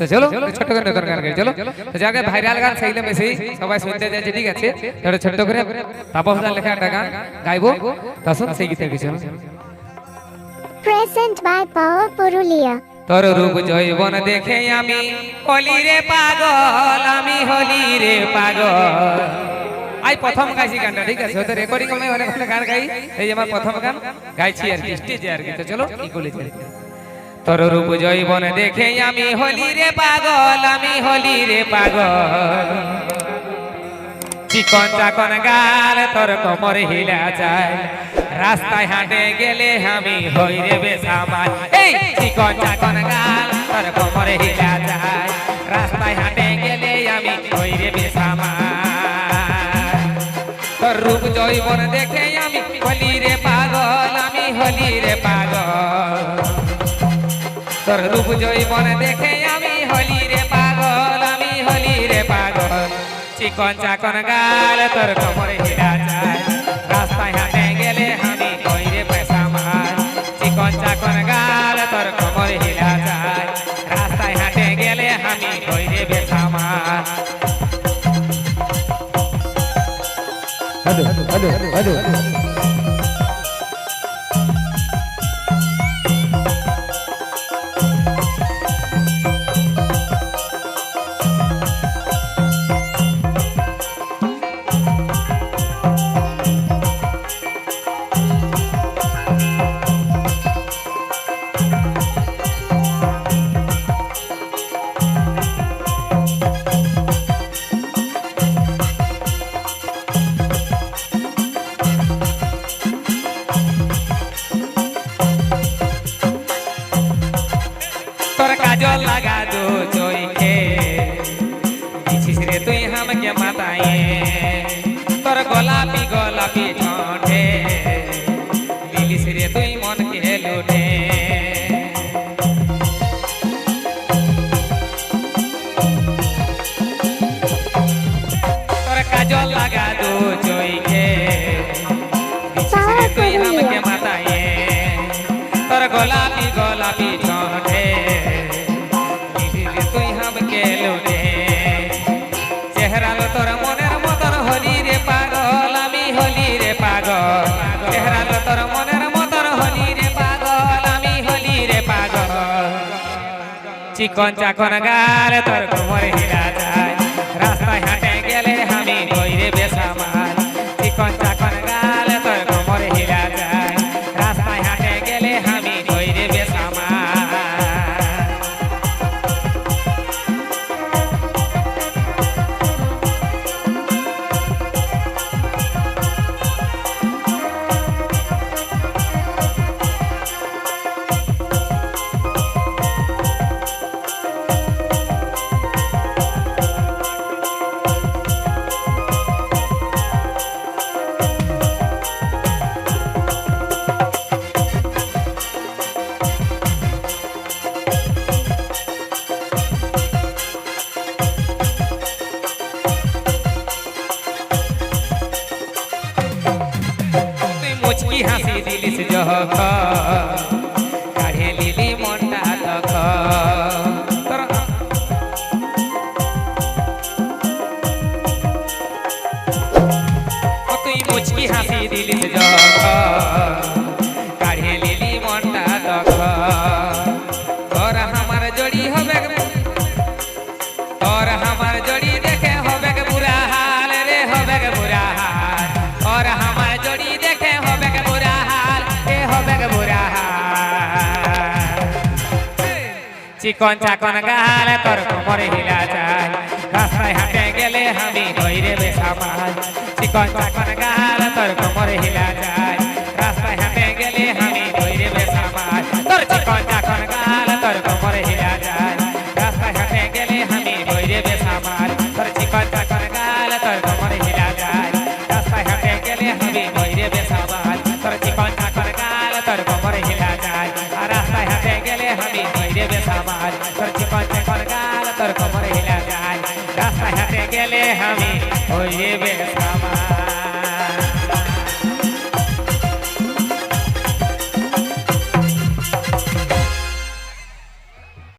তো চলো ছোট করে নতুন গান গাই চলো। তো যাকে ভাইরাল গান সেইলে বেশি সবাই শুনতে যাচ্ছে ঠিক আছে। তাহলে ছোট করে তাপসদার লেখা একটা গান গাইবো। তা শুন সেই গীতের কিছু Present by Power Purulia. তোর রূপ জৈবন দেখে আমি হলি রে পাগল আমি হলি রে পাগল। আই প্রথম গাইছি গানটা ঠিক আছে? হয়তো রেকর্ডিং আমি অনেক অনেক গান গাই। এই আমার প্রথম গান গাইছি আর কি স্টেজে আর কি। তো চলো কি করি তোর রূপ জৈবন দেখে আমি হলি রে পাগল, আমি হলি রে পাগল। চিকন চাকন গাল তোর কোমর হিলা যায়, রাস্তায় হাঁটে গেলে আমি হই রে বেসামাল এই চিকন চাকন গাল তোর কোমর হিলা যায়, রাস্তায় হাঁটে গেলে আমি হই রে বেসামাল তোর রূপ জৈবন দেখে আমি হলি রূপ জৈবন দেখে আমি হলি রে পাগল, আমি হলি রে পাগল। চিকন চাকন গাল, তোর কোমর হিলা যায়। রাস্তায় হাঁটে গেলে আমি কই রে পয়সা মার চিকন চাকন গাল, তোর কোমর হিলা যায়। রাস্তায় হাঁটে গেলে আমি কই রে বেসা মার তোর লাগা দো চোইকে দিছিস রে তুই হামকে মাতায়ে তোর গোলাপি গোলাপি ঠোঁটে। দিলিস রে তুই মন কে লুটে। তোর কাজল লাগা দো চোইকে দিছিস রে তুই হামকে মাতায়ে তোর গোলাপি গোলাপি ঠোঁটে। চিকন চাকন গাল তোর কোমর হিলা কাঢ়ে লিলি মনটা ও তুই মুচকি হাসি দিলিস জহক চিকন চাকন গাল, তোর কোমরে হিলা যায়। রাস্তায় হাঁটে গেলে আমি কইরে বেসামাল চিকন চাকন গাল, তোর কোমরে হিলা যায়। রাস্তায় হাঁটে গেলে আমি কইরে বেসামাল তোর চিকন চাকন গাল, তোর কোমরে হিলা যায়। রাস্তায় হাঁটে গেলে আমি কইরে বেসামাল তোর চিকন চাকন গাল Para que